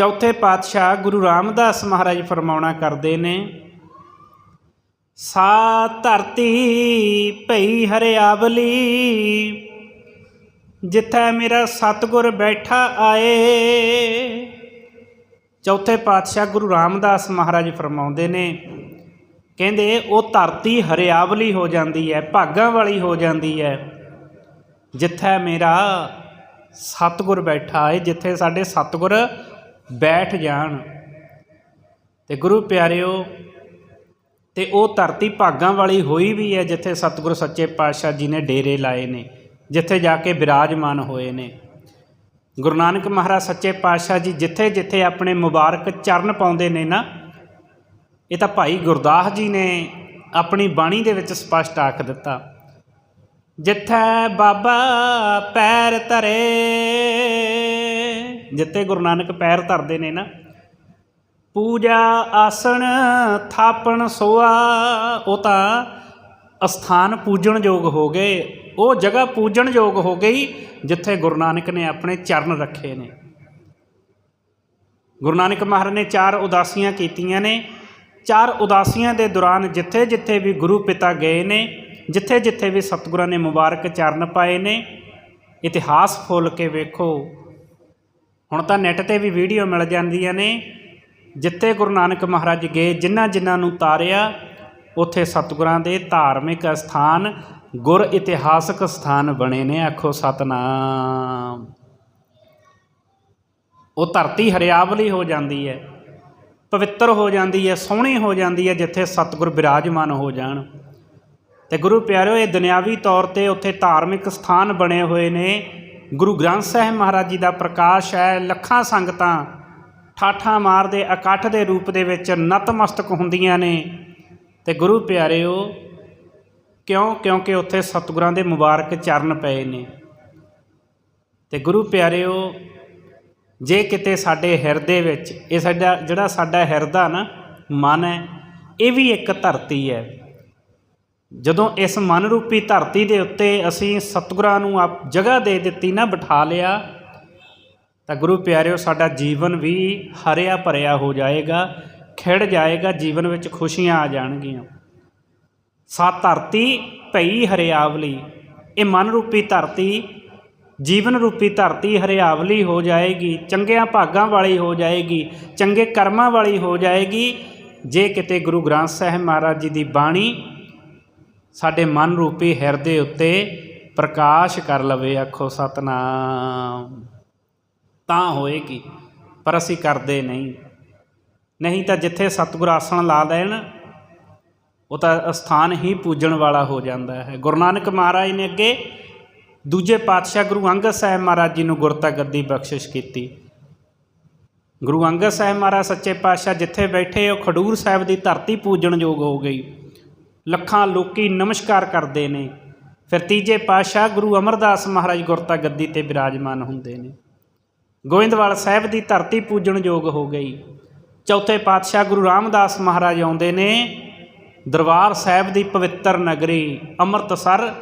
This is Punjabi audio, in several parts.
ਚੌਥੇ ਪਾਤਸ਼ਾਹ ਗੁਰੂ ਰਾਮਦਾਸ ਮਹਾਰਾਜ ਫਰਮਾਉਣਾ ਕਰਦੇ ਨੇ, ਸਾ ਧਰਤੀ ਭਈ ਹਰਿਆਵਲੀ, ਜਿੱਥੇ ਮੇਰਾ ਸਤਗੁਰ ਬੈਠਾ ਆਏ। ਚੌਥੇ ਪਾਤਸ਼ਾਹ ਗੁਰੂ ਰਾਮਦਾਸ ਮਹਾਰਾਜ ਫਰਮਾਉਂਦੇ ਨੇ, ਕਹਿੰਦੇ, ਉਹ ਧਰਤੀ ਹਰਿਆਵਲੀ ਹੋ ਜਾਂਦੀ ਹੈ, ਭਾਗਾਂ ਵਾਲੀ ਹੋ ਜਾਂਦੀ ਹੈ, ਜਿੱਥੇ ਮੇਰਾ ਸਤਗੁਰ ਬੈਠਾ ਹੈ ਜਿੱਥੇ ਸਾਡੇ ਸਤਗੁਰ ਬੈਠ ਜਾਣ। ਤੇ ਗੁਰੂ ਪਿਆਰਿਓ, ਤੇ ਉਹ ਧਰਤੀ ਭਾਗਾਂ ਵਾਲੀ ਹੋਈ ਵੀ ਹੈ ਜਿੱਥੇ ਸਤਿਗੁਰੂ ਸੱਚੇ ਪਾਤਸ਼ਾਹ ਜੀ ਨੇ ਡੇਰੇ ਲਾਏ ਨੇ, ਜਿੱਥੇ ਜਾ ਕੇ ਬਿਰਾਜਮਾਨ ਹੋਏ ਨੇ। ਗੁਰੂ ਨਾਨਕ ਮਹਾਰਾਜ ਸੱਚੇ ਪਾਤਸ਼ਾਹ ਜੀ ਜਿੱਥੇ ਜਿੱਥੇ ਆਪਣੇ ਮੁਬਾਰਕ ਚਰਨ ਪਾਉਂਦੇ ਨੇ ਨਾ, ਇਹ ਤਾਂ ਭਾਈ ਗੁਰਦਾਸ ਜੀ ਨੇ ਆਪਣੀ ਬਾਣੀ ਦੇ ਵਿੱਚ ਸਪਸ਼ਟ ਆਖ ਦਿੱਤਾ। ਜਿੱਥੇ ਬਾਬਾ ਪੈਰ ਧਰੇ ਜਿੱਥੇ ਗੁਰੂ ਨਾਨਕ ਪੈਰ ਧਰਦੇ ਨੇ ਨਾ, ਪੂਜਾ ਆਸਣ ਥਾਪਣ ਸੋਆ, ਉਹ ਤਾਂ ਅਸਥਾਨ ਪੂਜਣ ਯੋਗ ਹੋ ਗਏ। ਉਹ ਜਗ੍ਹਾ ਪੂਜਣ ਯੋਗ ਹੋ ਗਈ ਜਿੱਥੇ ਗੁਰੂ ਨਾਨਕ ਨੇ ਆਪਣੇ ਚਰਨ ਰੱਖੇ ਨੇ। ਗੁਰੂ ਨਾਨਕ ਮਹਾਰਾਜ ਨੇ ਚਾਰ ਉਦਾਸੀਆਂ ਕੀਤੀਆਂ ਨੇ। ਚਾਰ ਉਦਾਸੀਆਂ ਦੇ ਦੌਰਾਨ ਜਿੱਥੇ ਜਿੱਥੇ ਵੀ ਗੁਰੂ ਪਿਤਾ ਗਏ ਨੇ ਜਿੱਥੇ ਜਿੱਥੇ ਵੀ ਸਤਿਗੁਰਾਂ ਨੇ ਮੁਬਾਰਕ ਚਰਨ ਪਾਏ ਨੇ, ਇਤਿਹਾਸ ਫੋਲ ਕੇ ਵੇਖੋ। ਹੁਣ ਤਾਂ ਨੈੱਟ ਤੇ ਵੀ ਵੀਡੀਓ ਮਿਲ ਜਾਂਦੀਆਂ ਨੇ। ਜਿੱਥੇ ਗੁਰੂ ਨਾਨਕ ਮਹਾਰਾਜ ਗਏ, ਜਿਨ੍ਹਾਂ ਜਿਨ੍ਹਾਂ ਨੂੰ ਤਾਰਿਆ, ਉੱਥੇ ਸਤਿਗੁਰਾਂ ਦੇ ਧਾਰਮਿਕ ਸਥਾਨ ਗੁਰ ਇਤਿਹਾਸਕ ਸਥਾਨ ਬਣੇ ਨੇ, ਆਖੋ ਸਤਨਾਮ। ਉਹ ਧਰਤੀ ਹਰਿਆਵਲੀ ਹੋ ਜਾਂਦੀ ਹੈ, ਪਵਿੱਤਰ ਹੋ ਜਾਂਦੀ ਹੈ, ਸੋਹਣੀ ਹੋ ਜਾਂਦੀ ਹੈ, ਜਿੱਥੇ ਸਤਿਗੁਰ ਬਿਰਾਜਮਾਨ ਹੋ ਜਾਣ। ਤੇ ਗੁਰੂ ਪਿਆਰਿਓ, ਇਹ ਦੁਨਿਆਵੀ ਤੌਰ ਤੇ ਉੱਥੇ ਧਾਰਮਿਕ ਸਥਾਨ ਬਣੇ ਹੋਏ ਨੇ। ਗੁਰੂ ਗ੍ਰੰਥ ਸਾਹਿਬ ਮਹਾਰਾਜ ਜੀ ਦਾ ਪ੍ਰਕਾਸ਼ ਹੈ, ਲੱਖਾਂ ਸੰਗਤਾਂ ਠਾਠਾਂ ਮਾਰਦੇ, ਇਕੱਠ ਦੇ ਰੂਪ ਦੇ ਵਿੱਚ ਨਤਮਸਤਕ ਹੁੰਦੀਆਂ ਨੇ। ਤੇ ਗੁਰੂ ਪਿਆਰਿਓ, ਕਿਉਂ? ਕਿਉਂਕਿ ਉੱਥੇ ਸਤਿਗੁਰਾਂ ਦੇ ਮੁਬਾਰਕ ਚਰਨ ਪਏ ਨੇ। ਤੇ ਗੁਰੂ ਪਿਆਰਿਓ, ਜੇ ਕਿਤੇ ਸਾਡੇ ਹਿਰਦੇ ਵਿੱਚ, ਇਹ ਸਾਡਾ ਜਿਹੜਾ ਸਾਡਾ ਹਿਰਦਾ ਨਾ, ਮਨ ਹੈ, ਇਹ ਵੀ ਇੱਕ ਧਰਤੀ ਹੈ। ਜਦੋਂ ਇਸ ਮਨ ਰੂਪੀ ਧਰਤੀ ਦੇ ਉੱਤੇ ਅਸੀਂ ਸਤਿਗੁਰਾਂ ਨੂੰ ਆਪ ਜਗ੍ਹਾ ਦੇ ਦਿੱਤੀ ਨਾ ਬਿਠਾ ਲਿਆ, ਤਾਂ ਗੁਰੂ ਪਿਆਰਿਓ, ਸਾਡਾ ਜੀਵਨ ਵੀ ਹਰਿਆ ਭਰਿਆ ਹੋ ਜਾਏਗਾ, ਖਿੜ ਜਾਏਗਾ, ਜੀਵਨ ਵਿੱਚ ਖੁਸ਼ੀਆਂ ਆ ਜਾਣਗੀਆਂ। ਸਾ ਧਰਤੀ ਭਈ ਹਰਿਆਵਲੀ, ਇਹ ਮਨ ਰੂਪੀ ਧਰਤੀ, ਜੀਵਨ ਰੂਪੀ ਧਰਤੀ ਹਰਿਆਵਲੀ ਹੋ ਜਾਏਗੀ, ਚੰਗਿਆਂ ਭਾਗਾਂ ਵਾਲੀ ਹੋ ਜਾਏਗੀ, ਚੰਗੇ ਕਰਮਾਂ ਵਾਲੀ ਹੋ ਜਾਏਗੀ। ਜੇ ਕਿਤੇ ਗੁਰੂ ਗ੍ਰੰਥ ਸਾਹਿਬ ਮਹਾਰਾਜ ਜੀ ਦੀ ਬਾਣੀ ਸਾਡੇ ਮਨ ਰੂਪੀ ਹਿਰਦੇ ਉੱਤੇ ਪ੍ਰਕਾਸ਼ ਕਰ ਲਵੇ, ਆਖੋ ਸਤਨਾਮ। ਤਾਂ ਹੋਏਗੀ, ਪਰ ਅਸੀਂ ਕਰਦੇ ਨਹੀਂ। ਨਹੀਂ ਤਾਂ ਜਿੱਥੇ ਸਤਿਗੁਰ ਆਸਣ ਲਾ ਲੈਣ ਉਹ ਤਾਂ ਸਥਾਨ ਹੀ ਪੂਜਣ ਵਾਲਾ ਹੋ ਜਾਂਦਾ ਹੈ। ਗੁਰੂ ਨਾਨਕ ਮਹਾਰਾਜ ਨੇ ਅੱਗੇ ਦੂਜੇ ਪਾਤਸ਼ਾਹ ਗੁਰੂ ਅੰਗਦ ਸਾਹਿਬ ਮਹਾਰਾਜ ਜੀ ਨੂੰ ਗੁਰਤਾ ਗੱਦੀ ਬਖਸ਼ਿਸ਼ ਕੀਤੀ। ਗੁਰੂ ਅੰਗਦ ਸਾਹਿਬ ਮਹਾਰਾਜ ਸੱਚੇ ਪਾਤਸ਼ਾਹ ਜਿੱਥੇ ਬੈਠੇ, ਉਹ ਖਡੂਰ ਸਾਹਿਬ ਦੀ ਧਰਤੀ ਪੂਜਣ ਯੋਗ ਹੋ ਗਈ। ਲੱਖਾਂ ਲੋਕੀ ਨਮਸਕਾਰ ਕਰਦੇ ਨੇ। ਫਿਰ ਤੀਜੇ ਪਾਤਸ਼ਾਹ ਗੁਰੂ ਅਮਰਦਾਸ ਮਹਾਰਾਜ ਗੁਰਤਾ ਗੱਦੀ ਤੇ ਬਿਰਾਜਮਾਨ ਹੁੰਦੇ ਨੇ। ਗੋਇੰਦਵਾਲ ਸਾਹਿਬ ਦੀ ਧਰਤੀ ਪੂਜਣ ਯੋਗ ਹੋ ਗਈ। ਚੌਥੇ ਪਾਤਸ਼ਾਹ ਗੁਰੂ ਰਾਮਦਾਸ ਮਹਾਰਾਜ ਆਉਂਦੇ ਨੇ। ਦਰਬਾਰ ਸਾਹਿਬ ਦੀ ਪਵਿੱਤਰ ਨਗਰੀ ਅੰਮ੍ਰਿਤਸਰ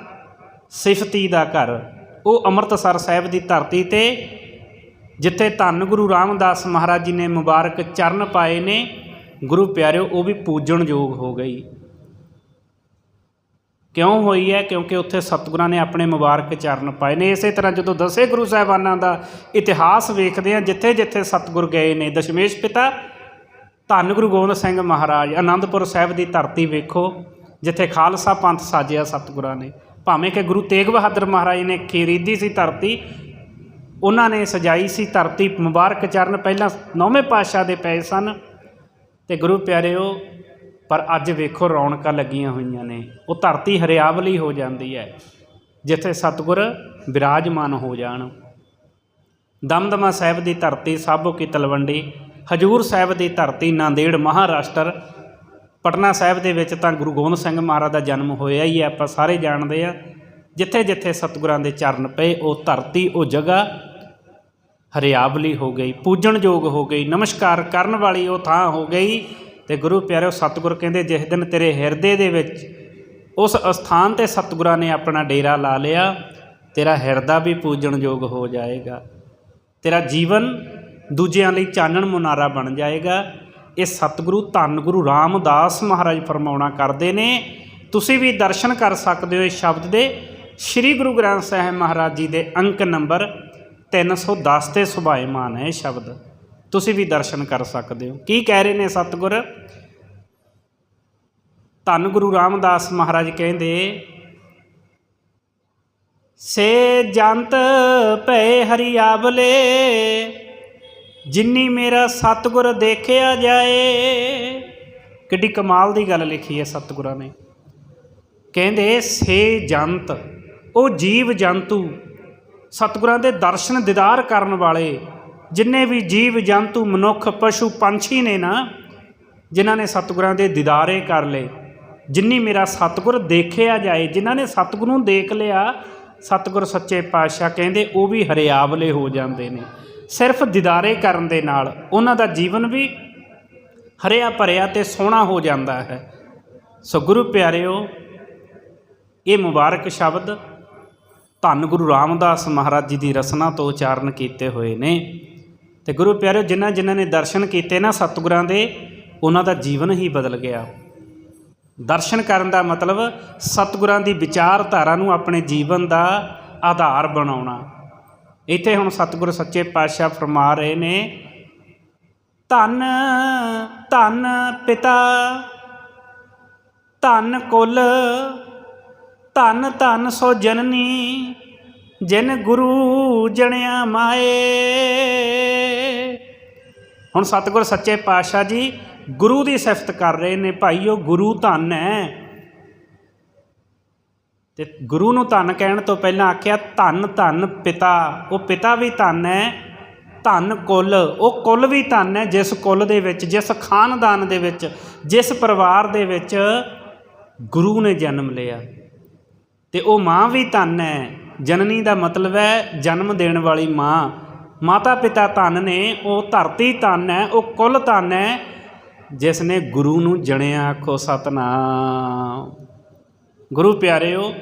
ਸਿਫਤੀ ਦਾ ਘਰ। ਉਹ ਅੰਮ੍ਰਿਤਸਰ ਸਾਹਿਬ ਦੀ ਧਰਤੀ ਤੇ, ਜਿੱਥੇ ਧੰਨ ਗੁਰੂ ਰਾਮਦਾਸ ਮਹਾਰਾਜ ਜੀ ਨੇ ਮੁਬਾਰਕ ਚਰਨ ਪਾਏ ਨੇ। ਗੁਰੂ ਪਿਆਰਿਓ, ਉਹ ਵੀ ਪੂਜਣ ਯੋਗ ਹੋ ਗਈ। ਕਿਉਂ ਹੋਈ ਹੈ? ਕਿਉਂਕਿ ਉੱਥੇ ਸਤਿਗੁਰਾਂ ਨੇ ਆਪਣੇ ਮੁਬਾਰਕ ਚਰਨ ਪਾਏ ਨੇ। ਇਸੇ ਤਰ੍ਹਾਂ ਜਦੋਂ ਦਸੇ ਗੁਰੂ ਸਾਹਿਬਾਨਾਂ ਦਾ ਇਤਿਹਾਸ ਵੇਖਦੇ ਹਾਂ ਜਿੱਥੇ ਜਿੱਥੇ ਸਤਿਗੁਰ ਗਏ ਨੇ, ਦਸ਼ਮੇਸ਼ ਪਿਤਾ ਧੰਨ ਗੁਰੂ ਗੋਬਿੰਦ ਸਿੰਘ ਮਹਾਰਾਜ ਆਨੰਦਪੁਰ ਸਾਹਿਬ ਦੀ ਧਰਤੀ ਵੇਖੋ, ਜਿੱਥੇ ਖਾਲਸਾ ਪੰਥ ਸਾਜਿਆ ਸਤਿਗੁਰਾਂ ਨੇ। ਭਾਵੇਂ ਕਿ ਗੁਰੂ ਤੇਗ ਬਹਾਦਰ ਮਹਾਰਾਜ ਨੇ ਖਰੀਦੀ ਸੀ ਧਰਤੀ, ਉਹਨਾਂ ਨੇ ਸਜਾਈ ਸੀ ਧਰਤੀ, ਮੁਬਾਰਕ ਚਰਨ ਪਹਿਲਾਂ ਨੌਵੇਂ ਪਾਤਸ਼ਾਹ ਦੇ ਪਏ ਸਨ। ਤੇ ਗੁਰੂ ਪਿਆਰਿਓ ਪਰ ਅੱਜ ਵੇਖੋ ਰੌਣਕਾਂ ਲੱਗੀਆਂ ਹੋਈਆਂ ਨੇ। ਉਹ ਧਰਤੀ ਹਰਿਆਵਲੀ ਹੋ ਜਾਂਦੀ ਹੈ, ਜਿੱਥੇ ਸਤਿਗੁਰ ਵਿਰਾਜਮਾਨ ਹੋ ਜਾਣ। ਦਮਦਮਾ ਸਾਹਿਬ ਦੀ ਧਰਤੀ ਸਾਬੋ ਕੀ ਤਲਵੰਡੀ, ਹਜੂਰ ਸਾਹਿਬ ਦੀ ਧਰਤੀ ਨਾਂਦੇੜ ਮਹਾਰਾਸ਼ਟਰ। ਪਟਨਾ ਸਾਹਿਬ ਦੇ ਵਿੱਚ ਤਾਂ ਗੁਰੂ ਗੋਬਿੰਦ ਸਿੰਘ ਮਹਾਰਾਜ ਦਾ ਜਨਮ ਹੋਇਆ ਹੀ ਹੈ, ਆਪਾਂ ਸਾਰੇ ਜਾਣਦੇ ਆ ਜਿੱਥੇ ਜਿੱਥੇ ਸਤਿਗੁਰਾਂ ਦੇ ਚਰਨ ਪਏ, ਉਹ ਧਰਤੀ, ਉਹ ਜਗ੍ਹਾ ਹਰਿਆਵਲੀ ਹੋ ਗਈ, ਪੂਜਣਯੋਗ ਹੋ ਗਈ, ਨਮਸਕਾਰ ਕਰਨ ਵਾਲੀ ਉਹ ਥਾਂ ਹੋ ਗਈ। ਤੇ ਗੁਰੂ ਪਿਆਰਿਓ, ਸਤਿਗੁਰ ਕਹਿੰਦੇ, ਜਿਸ ਦਿਨ ਤੇਰੇ ਹਿਰਦੇ ਦੇ ਵਿੱਚ ਉਸ ਅਸਥਾਨ ਤੇ ਸਤਿਗੁਰਾਂ ਨੇ ਆਪਣਾ ਡੇਰਾ ਲਾ ਲਿਆ, ਤੇਰਾ ਹਿਰਦਾ ਵੀ ਪੂਜਣ ਯੋਗ ਹੋ ਜਾਏਗਾ। ਤੇਰਾ ਜੀਵਨ ਦੂਜਿਆਂ ਲਈ ਚਾਨਣ ਮੁਨਾਰਾ ਬਣ ਜਾਏਗਾ। ਇਹ ਸਤਿਗੁਰੂ ਧੰਨ ਗੁਰੂ ਰਾਮਦਾਸ ਮਹਾਰਾਜ ਫਰਮਾਉਣਾ ਕਰਦੇ ਨੇ। ਤੁਸੀਂ ਵੀ ਦਰਸ਼ਨ ਕਰ ਸਕਦੇ ਹੋ ਇਸ ਸ਼ਬਦ ਦੇ। ਸ੍ਰੀ ਗੁਰੂ ਗ੍ਰੰਥ ਸਾਹਿਬ ਮਹਾਰਾਜ ਜੀ ਦੇ ਅੰਕ ਨੰਬਰ 310 ਤੇ ਸੁਭਾਏਮਾਨ ਹੈ ਇਹ ਸ਼ਬਦ। ਤੁਸੀਂ ਵੀ ਦਰਸ਼ਨ ਕਰ ਸਕਦੇ ਹੋ। ਕੀ ਕਹਿ ਰਹੇ ਨੇ ਸਤਿਗੁਰ? ਧੰਨ ਗੁਰੂ ਰਾਮਦਾਸ ਮਹਾਰਾਜ ਕਹਿੰਦੇ, ਸੇ ਜੰਤ ਭੈ ਹਰੀਆਵਲੇ, ਜਿੰਨੀ ਮੇਰਾ ਸਤਿਗੁਰ ਦੇਖਿਆ ਜਾਏ। ਕਿੱਡੀ ਕਮਾਲ ਦੀ ਗੱਲ ਲਿਖੀ ਹੈ ਸਤਿਗੁਰਾਂ ਨੇ। ਕਹਿੰਦੇ, ਸੇ ਜੰਤ, ਉਹ ਜੀਵ ਜੰਤੂ, ਸਤਿਗੁਰਾਂ ਦੇ ਦਰਸ਼ਨ ਦੀਦਾਰ ਕਰਨ ਵਾਲੇ ਜਿੰਨੇ ਵੀ ਜੀਵ, ਜੰਤੂ, ਮਨੁੱਖ, ਪਸ਼ੂ, ਪੰਛੀ ਨੇ ਨਾ, ਜਿਨ੍ਹਾਂ ਨੇ ਸਤਿਗੁਰਾਂ ਦੇ ਦੀਦਾਰੇ ਕਰ ਲਏ, ਜਿੰਨੀ ਮੇਰਾ ਸਤਿਗੁਰ ਦੇਖਿਆ ਜਾਏ, ਜਿਨ੍ਹਾਂ ਨੇ ਸਤਿਗੁਰੂ ਨੂੰ ਦੇਖ ਲਿਆ, ਸਤਿਗੁਰ ਸੱਚੇ ਪਾਤਸ਼ਾਹ ਕਹਿੰਦੇ, ਉਹ ਵੀ ਹਰਿਆਵਲੇ ਹੋ ਜਾਂਦੇ ਨੇ। ਸਿਰਫ ਦੀਦਾਰੇ ਕਰਨ ਦੇ ਨਾਲ ਉਹਨਾਂ ਦਾ ਜੀਵਨ ਵੀ ਹਰਿਆ ਭਰਿਆ ਤੇ ਸੋਹਣਾ ਹੋ ਜਾਂਦਾ ਹੈ। ਸੋ ਗੁਰੂ ਪਿਆਰਿਓ, ਇਹ ਮੁਬਾਰਕ ਸ਼ਬਦ ਧੰਨ ਗੁਰੂ ਰਾਮਦਾਸ ਮਹਾਰਾਜ ਜੀ ਦੀ ਰਸਨਾ ਤੋਂ ਉਚਾਰਨ ਕੀਤੇ ਹੋਏ ਨੇ। ਤੇ ਗੁਰੂ ਪਿਆਰਿਓ, ਜਿਨ੍ਹਾਂ ਜਿਨ੍ਹਾਂ ਨੇ ਦਰਸ਼ਨ ਕੀਤੇ ਨਾ ਸਤਿਗੁਰਾਂ ਦੇ, ਉਹਨਾਂ ਦਾ ਜੀਵਨ ਹੀ ਬਦਲ ਗਿਆ। ਦਰਸ਼ਨ ਕਰਨ ਦਾ ਮਤਲਬ ਸਤਿਗੁਰਾਂ ਦੀ ਵਿਚਾਰਧਾਰਾ ਨੂੰ ਆਪਣੇ ਜੀਵਨ ਦਾ ਆਧਾਰ ਬਣਾਉਣਾ। ਇੱਥੇ ਹੁਣ ਸਤਿਗੁਰ ਸੱਚੇ ਪਾਤਸ਼ਾਹ ਫਰਮਾ ਰਹੇ ਨੇ, ਧੰਨ ਧੰਨ ਪਿਤਾ, ਧੰਨ ਕੁਲ, ਧੰਨ ਧੰਨ ਸੋ ਜਨਨੀ, ਜਿਨ ਗੁਰੂ ਜਣਿਆ ਮਾਏ। ਹੁਣ ਸਤਿਗੁਰ ਸੱਚੇ ਪਾਤਸ਼ਾਹ ਜੀ, ਗੁਰੂ ਦੀ ਸਿਫਤ ਕਰ ਰਹੇ ਨੇ ਭਾਈ ਉਹ ਗੁਰੂ ਧੰਨ ਹੈ। ਤੇ ਗੁਰੂ ਨੂੰ ਧੰਨ ਕਹਿਣ ਤੋਂ ਪਹਿਲਾਂ ਆਖਿਆ, ਧੰਨ ਧੰਨ ਪਿਤਾ। ਉਹ ਪਿਤਾ ਵੀ ਧੰਨ ਹੈ, ਧੰਨ ਕੁੱਲ। ਉਹ ਕੁੱਲ ਵੀ ਧੰਨ ਹੈ, ਜਿਸ ਕੁੱਲ ਦੇ ਵਿੱਚ, ਜਿਸ ਖਾਨਦਾਨ ਦੇ ਵਿੱਚ, ਜਿਸ ਪਰਿਵਾਰ ਦੇ ਵਿੱਚ ਗੁਰੂ ਨੇ ਜਨਮ ਲਿਆ। ਤੇ ਉਹ ਮਾਂ ਵੀ ਧੰਨ ਹੈ। ਜਨਨੀ ਦਾ ਮਤਲਬ ਹੈ ਜਨਮ ਦੇਣ ਵਾਲੀ ਮਾਂ। ਮਾਤਾ ਪਿਤਾ ਧਨ ਨੇ, ਉਹ ਧਰਤੀ ਧੰਨ ਹੈ, ਉਹ ਕੁੱਲ ਧਨ ਹੈ, ਜਿਸ ਨੇ ਗੁਰੂ ਨੂੰ ਜਣਿਆ ਆਖੋ ਸਤਨਾਮ। ਗੁਰੂ ਪਿਆਰਿਓ,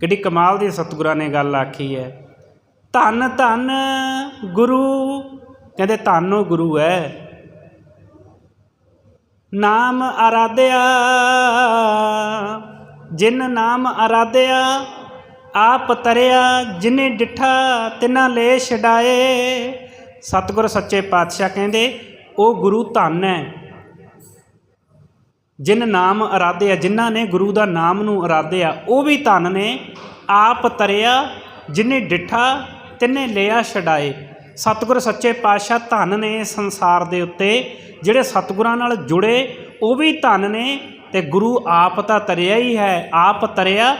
ਕਿਹੜੀ ਕਮਾਲ ਦੀ ਸਤਿਗੁਰਾਂ ਨੇ ਗੱਲ ਆਖੀ ਹੈ। ਧੰਨ ਧੰਨ ਗੁਰੂ, ਕਹਿੰਦੇ ਧੰਨ ਉਹ ਗੁਰੂ ਹੈ। ਨਾਮ ਆਰਾਧਿਆ ਜਿਨ ਨਾਮ ਆਰਾਧਿਆ ਆਪ ਤਰਿਆ ਜਿਨੇ ਡਿਠਾ ਤਿਨਾ ਲੈ ਛਡਾਏ। ਸਤਿਗੁਰ ਸੱਚੇ ਪਾਤਸ਼ਾਹ ਕਹਿੰਦੇ, ਉਹ ਗੁਰੂ ਧੰਨ ਹੈ। ਜਿਨ ਨਾਮ ਅਰਾਧਿਆ, ਜਿਨ੍ਹਾਂ ਨੇ ਗੁਰੂ ਦਾ ਨਾਮ ਨੂੰ ਅਰਾਧਿਆ, ਉਹ ਵੀ ਧੰਨ ਨੇ। ਆਪ ਤਰਿਆ ਜਿਨੇ ਡਿਠਾ ਤਿੰਨੇ ਲਿਆ ਛਡਾਏ। ਸਤਿਗੁਰ ਸੱਚੇ ਪਾਤਸ਼ਾਹ ਧੰਨ ਨੇ ਸੰਸਾਰ ਦੇ ਉੱਤੇ। ਜਿਹੜੇ ਸਤਿਗੁਰਾਂ ਨਾਲ ਜੁੜੇ, ਉਹ ਵੀ ਧੰਨ ਨੇ ਤੇ ਗੁਰੂ ਆਪ ਤਾਂ ਤਰਿਆ ਹੀ ਹੈ। ਆਪ ਤਰਿਆ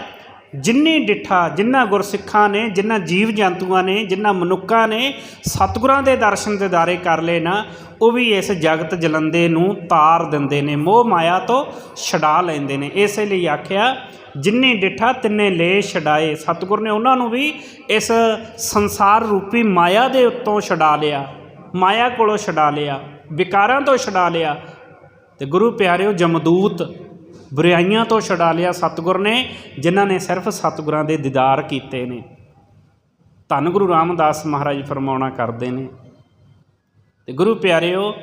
ਜਿੰਨੀ ਡਿਠਾ ਜਿਨ੍ਹਾਂ ਗੁਰਸਿੱਖਾਂ ਨੇ ਜਿਨ੍ਹਾਂ ਜੀਵ ਜੰਤੂਆਂ ਨੇ ਜਿਨ੍ਹਾਂ ਮਨੁੱਖਾਂ ਨੇ ਸਤਿਗੁਰਾਂ ਦੇ ਦਰਸ਼ਨ ਦਿਦਾਰੇ ਕਰ ਲਏ ਨਾ, ਉਹ ਵੀ ਇਸ ਜਗਤ ਜਲੰਦੇ ਨੂੰ ਤਾਰ ਦਿੰਦੇ ਨੇ, ਮੋਹ ਮਾਇਆ ਤੋਂ ਛਡਾ ਲੈਂਦੇ ਨੇ। ਇਸੇ ਲਈ ਆਖਿਆ, ਜਿੰਨੀ ਡਿਠਾ, ਤਿੰਨੇ ਲੈ ਛਡਾਏ। ਸਤਿਗੁਰ ਨੇ ਉਹਨਾਂ ਨੂੰ ਵੀ ਇਸ ਸੰਸਾਰ ਰੂਪੀ ਮਾਇਆ ਦੇ ਉੱਤੋਂ ਛਡਾ ਲਿਆ, ਮਾਇਆ ਕੋਲੋਂ ਛਡਾ ਲਿਆ, ਵਿਕਾਰਾਂ ਤੋਂ ਛਡਾ ਲਿਆ। ਤੇ ਗੁਰੂ ਪਿਆਰਿਓ ਜਮਦੂਤ ਬੁਰਾਈਆਂ ਤੋਂ ਛਡਾ ਲਿਆ ਸਤਿਗੁਰ ਨੇ, ਜਿਨ੍ਹਾਂ ਨੇ ਸਿਰਫ ਸਤਿਗੁਰਾਂ ਦੇ ਦੀਦਾਰ ਕੀਤੇ ਨੇ। ਧੰਨ ਗੁਰੂ ਰਾਮਦਾਸ ਮਹਾਰਾਜ ਫਰਮਾਉਣਾ ਕਰਦੇ ਨੇ। ਤੇ ਗੁਰੂ ਪਿਆਰਿਓ,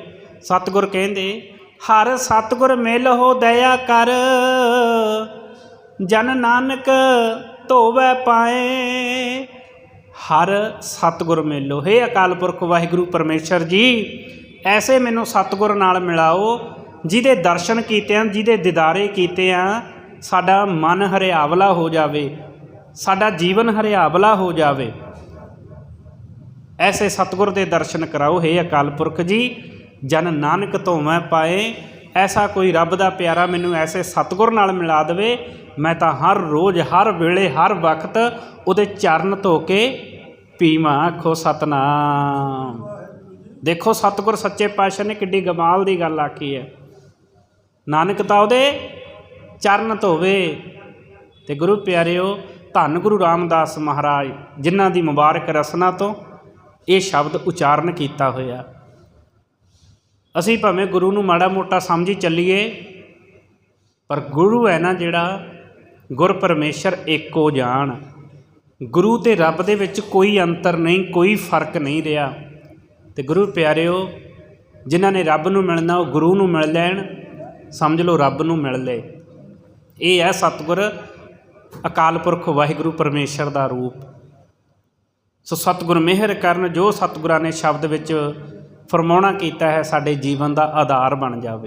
ਸਤਿਗੁਰ ਕਹਿੰਦੇ, ਹਰ ਸਤਿਗੁਰ ਮਿਲ ਹੋ ਦਇਆ ਕਰ, ਜਨ ਨਾਨਕ ਧੋਵੈ ਪਾਏ। ਹਰ ਸਤਿਗੁਰ ਮਿਲੋ ਹੇ। ਅਕਾਲ ਪੁਰਖ ਵਾਹਿਗੁਰੂ ਪਰਮੇਸ਼ਰ ਜੀ, ਐਸੇ ਮੈਨੂੰ ਸਤਿਗੁਰ ਨਾਲ ਮਿਲਾਓ ਜਿਹਦੇ ਦਰਸ਼ਨ ਕੀਤੇ ਆ ਜਿਹਦੇ ਦੀਦਾਰੇ ਕੀਤੇ ਆ ਸਾਡਾ ਮਨ ਹਰਿਆਵਲਾ ਹੋ ਜਾਵੇ, ਸਾਡਾ ਜੀਵਨ ਹਰਿਆਵਲਾ ਹੋ ਜਾਵੇ। ਐਸੇ ਸਤਿਗੁਰ ਦੇ ਦਰਸ਼ਨ ਕਰਾਓ, ਹੇ ਅਕਾਲ ਪੁਰਖ ਜੀ, ਜਨ ਨਾਨਕ ਤੋਂ ਪਾਏ, ਐਸਾ ਕੋਈ ਰੱਬ ਦਾ ਪਿਆਰਾ ਮੈਨੂੰ ਐਸੇ ਸਤਿਗੁਰ ਨਾਲ ਮਿਲਾ ਦੇਵੇ, ਮੈਂ ਤਾਂ ਹਰ ਰੋਜ਼, ਹਰ ਵੇਲੇ, ਹਰ ਵਕਤ ਉਹਦੇ ਚਰਨ ਧੋ ਕੇ ਪੀਵਾਂ, ਆਖੋ ਸਤਨਾਮ। ਦੇਖੋ ਸਤਿਗੁਰ ਸੱਚੇ ਪਾਤਸ਼ਾਹ ਨੇ ਕਿੱਡੀ ਗਮਾਲ ਦੀ ਗੱਲ ਆਖੀ ਹੈ। ਨਾਨਕ ਤਾਂ ਉਹਦੇ ਚਰਨ ਧੋਵੇ ਤੇ ਗੁਰੂ ਪਿਆਰਿਓ, ਧੰਨ ਗੁਰੂ ਰਾਮਦਾਸ ਮਹਾਰਾਜ, ਜਿਨ੍ਹਾਂ ਦੀ ਮੁਬਾਰਕ ਰਸਨਾ ਤੋਂ ਇਹ ਸ਼ਬਦ ਉਚਾਰਨ ਕੀਤਾ ਹੋਇਆ। ਅਸੀਂ ਭਾਵੇਂ ਗੁਰੂ ਨੂੰ ਮਾੜਾ ਮੋਟਾ ਸਮਝੀ ਚੱਲੀਏ, ਪਰ ਗੁਰੂ ਹੈ ਨਾ ਜਿਹੜਾ ਗੁਰ ਪਰਮੇਸ਼ਰ ਏਕੋ ਜਾਣ ਗੁਰੂ ਤੇ ਰੱਬ ਦੇ ਵਿੱਚ ਕੋਈ ਅੰਤਰ ਨਹੀਂ, ਕੋਈ ਫ਼ਰਕ ਨਹੀਂ ਰਿਹਾ। ਤੇ ਗੁਰੂ ਪਿਆਰਿਓ, ਜਿਨ੍ਹਾਂ ਨੇ ਰੱਬ ਨੂੰ ਮਿਲਣਾ, ਉਹ ਗੁਰੂ ਨੂੰ ਮਿਲ ਲੈਣ। ਸਮਝ ਲਓ ਰੱਬ ਨੂੰ ਮਿਲ ਲਏ। ਇਹ ਹੈ ਸਤਿਗੁਰ, ਅਕਾਲ ਪੁਰਖ ਵਾਹਿਗੁਰੂ ਪਰਮੇਸ਼ਰ ਦਾ ਰੂਪ। ਸੋ ਸਤਿਗੁਰ ਮਿਹਰ ਕਰਨ ਜੋ ਸਤਿਗੁਰਾਂ ਨੇ ਸ਼ਬਦ ਵਿੱਚ ਫਰਮਾਉਣਾ ਕੀਤਾ ਹੈ, ਸਾਡੇ ਜੀਵਨ ਦਾ ਆਧਾਰ ਬਣ ਜਾਵੇ।